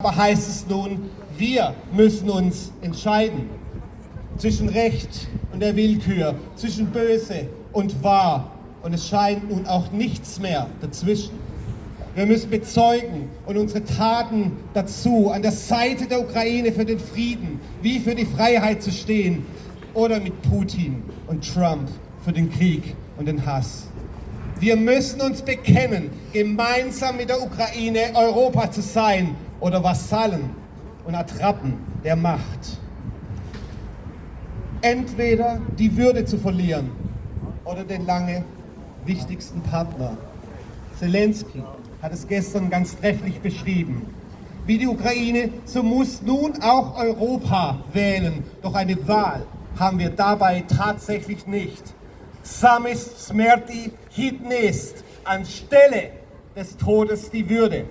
Aber heißt es nun, wir müssen uns entscheiden zwischen Recht und der Willkür, zwischen böse und wahr. Und es scheint nun auch nichts mehr dazwischen. Wir müssen bezeugen und unsere Taten dazu, an der Seite der Ukraine für den Frieden wie für die Freiheit zu stehen oder mit Putin und Trump für den Krieg und den Hass. Wir müssen uns bekennen, gemeinsam mit der Ukraine Europa zu sein oder Vasallen und Attrappen der Macht. Entweder die Würde zu verlieren oder den lange wichtigsten Partner. Zelensky hat es gestern ganz trefflich beschrieben. Wie die Ukraine, so muss nun auch Europa wählen. Doch eine Wahl haben wir dabei tatsächlich nicht. Samist Smerti Hitnist, anstelle des Todes die Würde.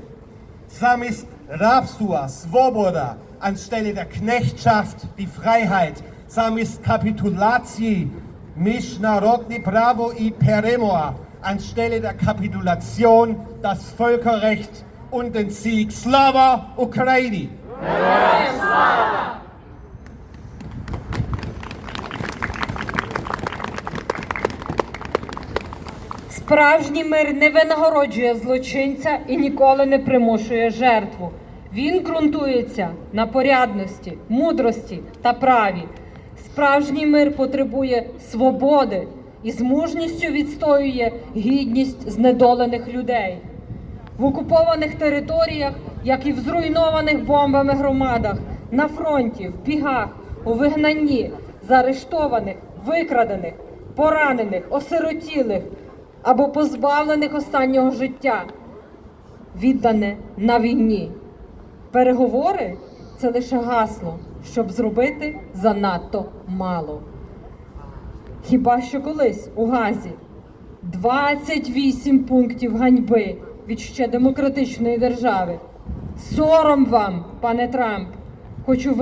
Samist Rapsua Svoboda, anstelle der Knechtschaft die Freiheit. Samist Kapitulacji Mishnarodny Bravo i Peremoa, anstelle der Kapitulation das Völkerrecht und den Sieg. Slava Ukraini! Справжній мир не винагороджує злочинця і ніколи не примушує жертву. Він ґрунтується на порядності, мудрості та праві. Справжній мир потребує свободи і з мужністю відстоює гідність знедолених людей. В окупованих територіях, як і в зруйнованих бомбами громадах, на фронті, в бігах, у вигнанні, заарештованих, викрадених, поранених, осиротілих або позбавлених останнього життя, віддане на війні. Переговори це лише гасло, щоб зробити занадто мало. Хіба що колись у Газі 28 пунктів ганьби від ще демократичної держави. Сором вам, пане Трамп, хочу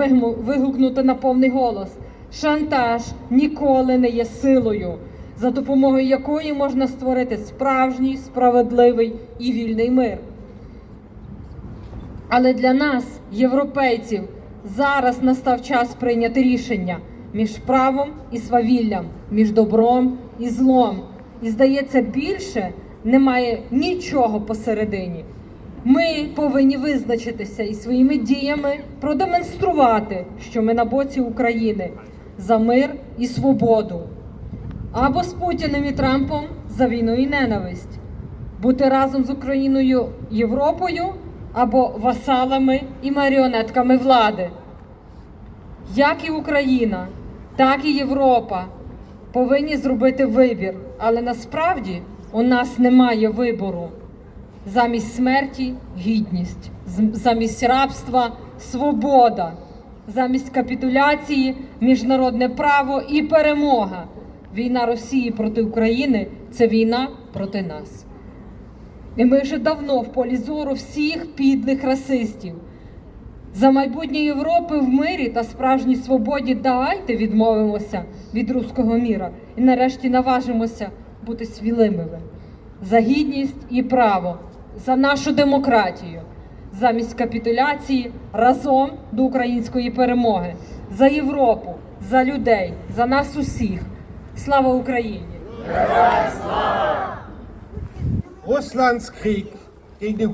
вигукнути на повний голос. Шантаж ніколи не є силою, за допомогою якої можна створити справжній, справедливий і вільний мир. Але для нас, європейців, зараз настав час прийняти рішення між правом і свавіллям, між добром і злом. І здається, більше немає нічого посередині. Ми повинні визначитися і своїми діями продемонструвати, що ми на боці України за мир і свободу. Або з Путіним і Трампом за війну і ненависть бути разом з Україною Європою або васалами і маріонетками влади. Як і Україна, так і Європа повинні зробити вибір, але насправді у нас немає вибору. Замість смерті гідність, замість рабства свобода, замість капітуляції міжнародне право і перемога. Війна Росії проти України це війна проти нас. І ми вже давно в полі зору всіх підлих расистів. За майбутнє Європи в мирі та справжній свободі давайте відмовимося від руського міра і нарешті наважимося бути свілимими. За гідність і право, за нашу демократію, замість капітуляції разом до української перемоги, за Європу, за людей, за нас усіх. Слава Україні! Russlands Krieg gegen die